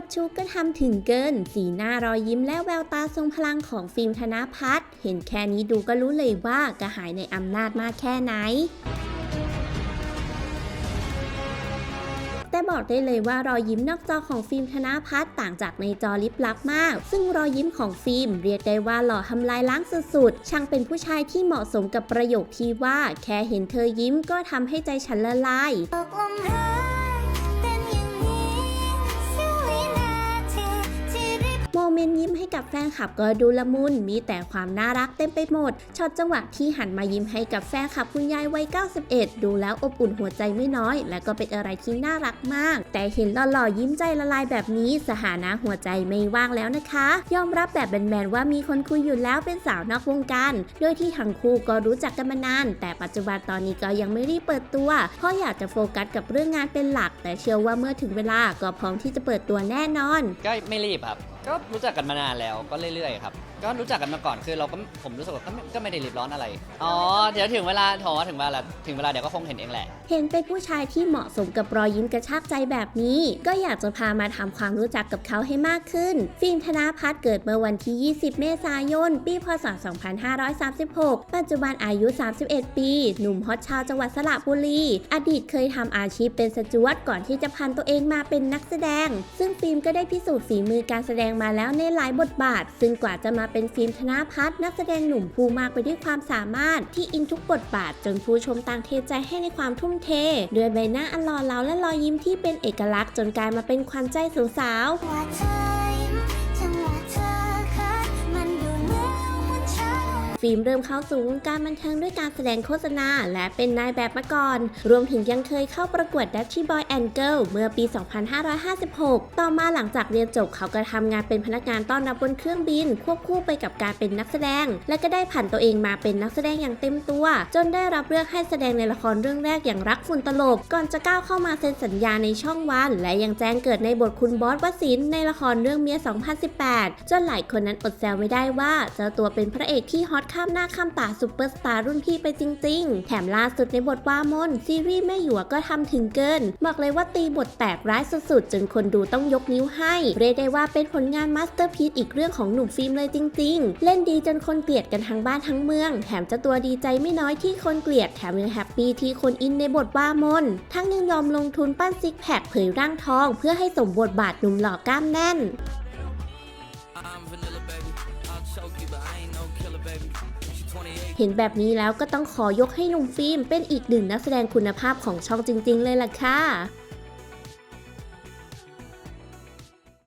ทชุกก็ทำถึงเกิน สีหน้ารอยยิ้มและแววตาทรงพลังของฟิล์มธนพัฒน์เห็นแค่นี้ดูก็รู้เลยว่ากระหายในอำนาจมากแค่ไหนแต่บอกได้เลยว่ารอยยิ้มนอกจอของฟิล์มธนพัฒน์ต่างจากในจอลิบลับมาก ซึ่งรอยยิ้มของฟิล์มเรียกได้ว่าหล่อทำลายล้างสุดๆ ช่างเป็นผู้ชายที่เหมาะสมกับประโยคที่ว่า แค่เห็นเธอยิ้มก็ทำให้ใจฉันละลาย กับแฟนคลับก็ดูละมุนมีแต่ความน่ารักเต็มไปหมดช็อตจังหวะที่หันมายิ้มให้กับแฟนคลับคุณยายวัย 91 ดูแล้วอบอุ่นหัวใจไม่น้อย และก็เป็นอะไรที่น่ารักมาก แต่เห็นหล่อๆยิ้มใจละลายแบบนี้สถานะหัวใจไม่ว่างแล้วนะคะ ยอมรับแบบแมนๆว่ามีคนคุยอยู่แล้วเป็นสาวนอกวงการโดยที่ทั้งคู่ก็รู้จักกันมานาน แต่ปัจจุบันตอนนี้ก็ยังไม่รีบเปิดตัว เพราะอยากจะโฟกัสกับเรื่องงานเป็นหลัก แต่เชื่อว่าเมื่อถึงเวลาก็พร้อมที่จะเปิดตัวแน่นอน ก็ไม่รีบครับ ก็รู้จักกันมานานแล้วก็เรื่อยๆครับ ก็รู้จักกันมาก่อนคือเราก็ผมรู้สึกว่าก็ไม่ก็ไม่ได้รีบร้อนอะไร อ๋อ เดี๋ยวถึงเวลาถอถึงเวลาถึงเวลาเดี๋ยวก็คงเห็นเองแหละ เห็นเป็นผู้ชายที่เหมาะสมกับรอยยิ้มกระชากใจแบบนี้ ก็อยากจะพามาทำความรู้จักกับเขาให้มากขึ้น ฟิล์มธนาพัฒน์เกิดเมื่อวันที่ 20 เมษายน ปี พศ 2536 ปัจจุบันอายุ 31 ปี หนุ่มฮอตชาวจังหวัดสระบุรี อดีตเคยทำอาชีพเป็นสจวตก่อนที่จะพันตัวเองมาเป็นนักแสดง ซึ่งฟิล์มก็ได้พิสูจน์ฝีมือการแสดงมาแล้วในหลายบทบาท ซึ่งกว่าจะมาเป็นฟิล์มธนาพัฒน์นักแสดงหนุ่มผู้มากไปด้วยความสามารถที่อินทุกบทบาท จนผู้ชมต่างเทใจให้ในความทุ่มเท ด้วยใบหน้าอันหล่อเหลาและรอยยิ้มที่เป็นเอกลักษณ์จนกลายมาเป็นขวัญใจสาวๆ ฟิล์มเริ่มเข้าสู่วงการบันเทิงด้วยการแสดงโฆษณา และเป็นนายแบบมาก่อน รวมถึงยังเคยเข้าประกวด d u t c h y Boy and Girl เมื่อปี 2556 ต่อมาหลังจากเรียนจบเขาก็ทำงานเป็นพนักงานต้อนรับบนเครื่องบิน ควบคู่ไปกับการเป็นนักแสดง และก็ได้ผันตัวเองมาเป็นนักแสดงอย่างเต็มตัว จนได้รับเลือกให้แสดงในละครเรื่องแรกอย่างรักฝุ่นตลบ ก่อนจะก้าวเข้ามาเซ็นสัญญาในช่องวัน และยังแจ้งเกิดในบทคุณบอสวสินในละครเรื่องเมีย 2018 จนหลายคนนั้นอดแซวไม่ได้ว่าเจ้าตัวเป็นพระเอกที่ฮอตข้ามหน้าข้ามตาซุปเปอร์สตาร์รุ่นพี่ไปจริง ๆ แถมล่าสุดในบทว่ามนซีรีส์แม่หยวกก็ทำถึงเกิน บอกเลยว่าตีบทแตกร้ายสุดๆจนคนดูต้องยกนิ้วให้ เรียกได้ว่าเป็นผลงานมาสเตอร์พีซอีกเรื่องของหนุ่มฟิล์มเลยจริง ๆ เล่นดีจนคนเกลียดกันทั้งบ้านทั้งเมือง แถมเจ้าตัวดีใจไม่น้อยที่คนเกลียดแถมยังแฮปปี้ที่คนอินในบทว่ามนทั้งยังยอมลงทุนปั้นซิกแพคเผยร่างทอง เพื่อให้สมบทบาทหนุ่มหล่อกล้ามแน่น เห็นแบบนี้แล้วก็ต้องขอยกให้หนุ่มฟิล์มเป็นอีกหนึ่งนักแสดงคุณภาพของช่องจริง ๆ เลยล่ะค่ะ